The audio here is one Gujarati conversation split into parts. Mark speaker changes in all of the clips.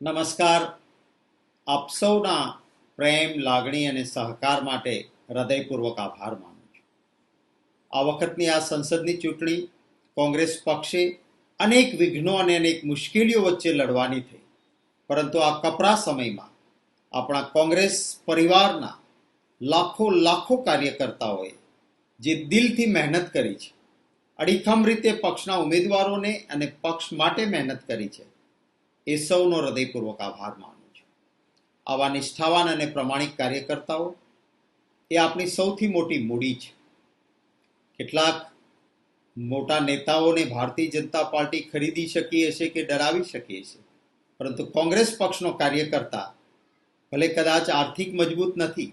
Speaker 1: નમસ્કાર. આપ સૌના પ્રેમ, લાગણી અને સહકાર માટે હૃદયપૂર્વક આભાર માનું છું. આ વખતની આ સંસદની ચૂંટણી કોંગ્રેસ પક્ષે અનેક વિઘ્નો અને અનેક મુશ્કેલીઓ વચ્ચે લડવાની થઈ. પરંતુ આ કપરા સમયમાં આપણા કોંગ્રેસ પરિવારના લાખો લાખો કાર્યકર્તાઓએ જે દિલથી મહેનત કરી છે, અડીખમ રીતે પક્ષના ઉમેદવારોને અને પક્ષ માટે મહેનત કરી છે એ સૌનો હૃદયપૂર્વક આભાર માનું છું. આવા નિષ્ઠાવાન અને પ્રમાણિક કાર્યકર્તાઓ એ આપણી સૌથી મોટી મૂડી છે. કેટલાક મોટા નેતાઓને ભારતીય જનતા પાર્ટી ખરીદી શકી હશે કે ડરાવી શકી હશે પરંતુ કોંગ્રેસ પક્ષનો કાર્યકર્તા ભલે કદાચ આર્થિક મજબૂત નથી,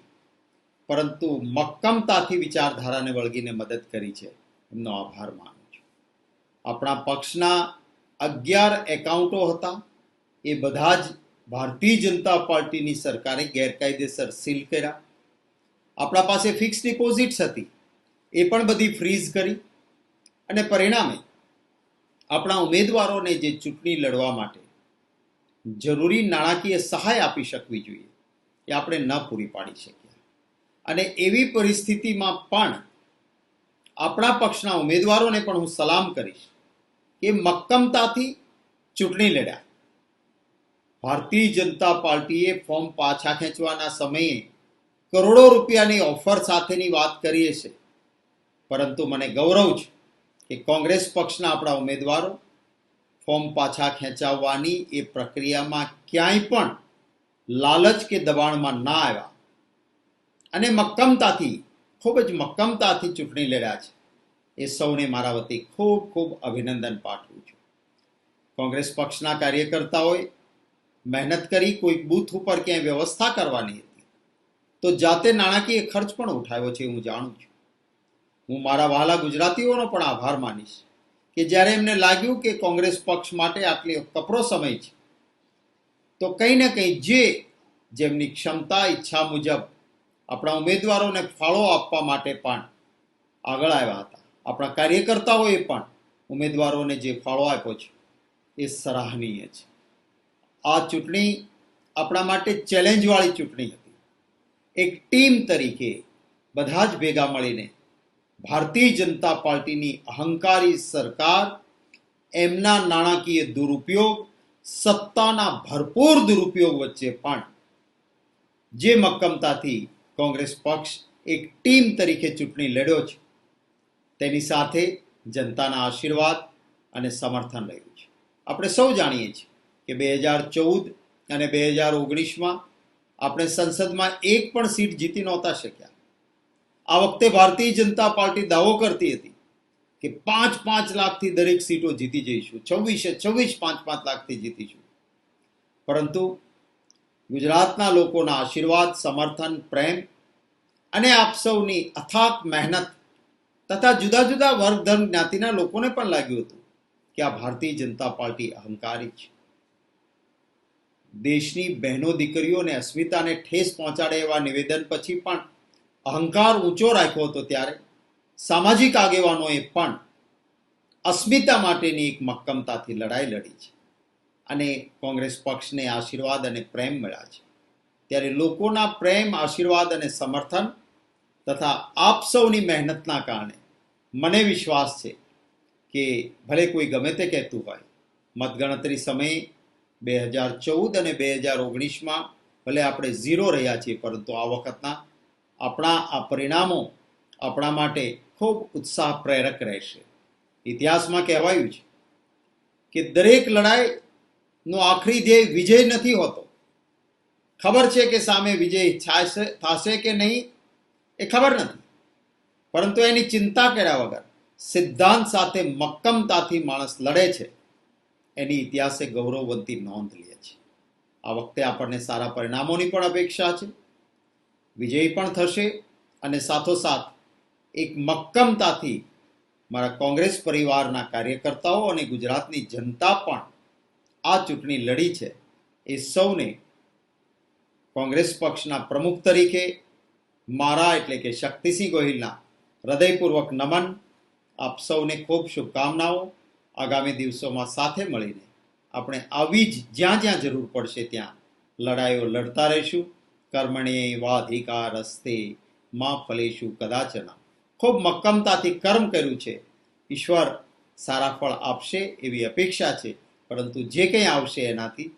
Speaker 1: પરંતુ મક્કમતાથી વિચારધારાને વળગીને મદદ કરી છે. એમનો આભાર માનું છું. આપણા પક્ષના અગિયાર એકાઉન્ટો હતા. એ બધા જ ભારતીય જનતા પાર્ટીની સરકારે ગેરકાયદેસર સીલ કર્યા. આપણા પાસે ફિક્સ ડિપોઝિટ્સ હતી. એ પણ બધી ફ્રીઝ કરી. અને પરિણામે આપણા ઉમેદવારોને જે ચૂંટણી લડવા માટે જરૂરી નાણાકીય સહાય આપી શકવી જોઈએ, એ આપણે ન પૂરી પાડી શક્યા. અને એવી પરિસ્થિતિમાં પણ આપણા પક્ષના ઉમેદવારોને પણ હું સલામ કરીશ કે મક્કમતાથી ચૂંટણી લડ્યા. ભારતીય જનતા પાર્ટીએ ફોર્મ પાછા ખેંચવાના સમયે કરોડો રૂપિયાની ઓફર સાથેની વાત કરીએ છે પરંતુ મને ગૌરવ છે કે કોંગ્રેસ પક્ષના આપણા ઉમેદવારો ફોર્મ પાછા ખેંચાવવાની એ પ્રક્રિયામાં ક્યાંય પણ લાલચ કે દબાણમાં ના આવ્યા. અને મક્કમતાથી, ખૂબ જ મક્કમતાથી ચૂંટણી લડ્યા છે. એ સૌને મારા વતી ખૂબ ખૂબ અભિનંદન પાઠવું છું. કોંગ્રેસ પક્ષના કાર્યકર્તાઓએ મહેનત કરી, કોઈ બૂથ ઉપર ક્યાંય વ્યવસ્થા કરવાની હતી. તો જાતે નાણાકીય ખર્ચ પણ ઉઠાવ્યો છે હું જાણું છું. હું મારા વહાલા ગુજરાતીઓનો પણ આભાર માનીશ કે જ્યારે એમને લાગ્યું કે કોંગ્રેસ પક્ષ માટે આટલી કપરો સમય છે, તો કંઈ ને કંઈ જે જેમની ક્ષમતા, ઈચ્છા મુજબ આપણા ઉમેદવારોને ફાળો આપવા માટે પણ આગળ આવ્યા હતા. આપણા કાર્યકર્તાઓએ પણ ઉમેદવારોને જે ફાળો આપ્યો છે, એ સરાહનીય છે. આ ચૂંટણી આપણા માટે ચેલેન્જવાળી ચૂંટણી હતી. એક ટીમ તરીકે બધા જ ભેગા મળીને ભારતીય જનતા પાર્ટીની અહંકારી સરકાર, એમના નાણાકીય દુરુપયોગ, સત્તાના ભરપૂર દુરુપયોગ વચ્ચે પણ જે મક્કમતાથી કોંગ્રેસ પક્ષ એક ટીમ તરીકે ચૂંટણી લડ્યો છે, તેની સાથે જનતાના આશીર્વાદ અને સમર્થન રહ્યું છે. આપણે સૌ જાણીએ છીએ કે બે હજાર ચૌદ અને બે હજાર ઓગણીસમાં આપણે સંસદમાં એક પણ સીટ જીતી નહોતા શક્યા. આ વખતે ભારતીય જનતા પાર્ટી દાવો કરતી હતી કે પાંચ પાંચ લાખથી દરેક સીટો જીતી જઈશું. છવ્વીસે છવ્વીસ પાંચ પાંચ લાખથી જીતીશું. પરંતુ ગુજરાતના લોકોના આશીર્વાદ, સમર્થન, પ્રેમ અને આપ સૌની અથાક મહેનત તથા જુદા જુદા વર્ગ ધર્મ જ્ઞાતિના લોકોને પણ લાગ્યું હતું કે આ ભારતીય જનતા પાર્ટી અહંકારી છે. દેશની બહેનો દીકરીઓને અસ્મિતાને ઠેસ પહોંચાડે એવા નિવેદન પછી પણ અહંકાર ઊંચો રાખ્યો હતો ત્યારે. સામાજિક આગેવાનોએ પણ અસ્મિતા માટેની એક મક્કમતાથી લડાઈ લડી છે અને કોંગ્રેસ પક્ષને આશીર્વાદ અને પ્રેમ મળ્યા છે. ત્યારે લોકોના પ્રેમ, આશીર્વાદ અને સમર્થન તથા આપ સૌની મહેનતના કારણે મને વિશ્વાસ છે કે ભલે કોઈ ગમે તે કહેતું હોય, મતગણતરી સમયે બે હજાર ચૌદ અને બે હજાર ઓગણીસમાં ભલે આપણે ઝીરો રહ્યા છીએ, પરંતુ આ વખતના આપણા આ પરિણામો આપણા માટે ખૂબ ઉત્સાહ પ્રેરક રહેશે. ઇતિહાસમાં કહેવાયું છે કે દરેક લડાઈનો આખરી ધ્યેય વિજય નથી હોતો. ખબર છે કે સામે વિજય થશે કે નહીં એ ખબર નથી. પરંતુ એની ચિંતા કર્યા વગર સિદ્ધાંત સાથે મક્કમતાથી માણસ લડે છે. એની ઇતિહાસે ગૌરવવંતી નોંધ લે છે આ વખતે આપણને સારા પરિણામોની પણ અપેક્ષા છે. વિજય પણ થશે અને સાથોસાથ એક મક્કમતાથી મારા કોંગ્રેસ પરિવારના કાર્યકર્તાઓ અને ગુજરાતની જનતા પણ આ ચૂંટણી લડી છે. એ સૌને કોંગ્રેસ પક્ષના પ્રમુખ તરીકે, મારા એટલે કે શક્તિસિંહ ગોહિલના હૃદયપૂર્વક નમન. આપ સૌને ખૂબ શુભકામનાઓ. આગામી દિવસોમાં સાથે મળીને આપણે આવી જ જ્યાં જ્યાં જરૂર પડશે ત્યાં લડાઈઓ લડતા રહીશું. કર્મણે વાધિકાર હસ્તે માં ફલેશું કદાચના. ખૂબ મક્કમતાથી કર્મ કર્યું છે. ઈશ્વર સારા ફળ આપશે એવી અપેક્ષા છે. પરંતુ જે કંઈ આવશે એનાથી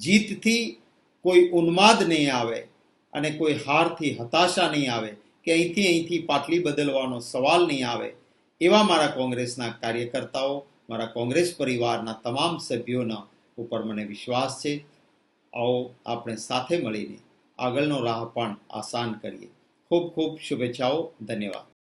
Speaker 1: જીતથી કોઈ ઉન્માદ નહીં આવે અને કોઈ હારથી હતાશા નહીં આવે કે અહીંથી અહીંથી પાટલી બદલવાનો સવાલ નહીં આવે એવા મારા કોંગ્રેસના કાર્યકર્તાઓ મારા કોંગ્રેસ પરિવારના તમામ સભ્યોના ઉપર મને વિશ્વાસ છે. આવો આપણે સાથે મળીને આગળનો રાહ પણ આસાન કરીએ. ખૂબ ખૂબ શુભેચ્છાઓ. ધન્યવાદ.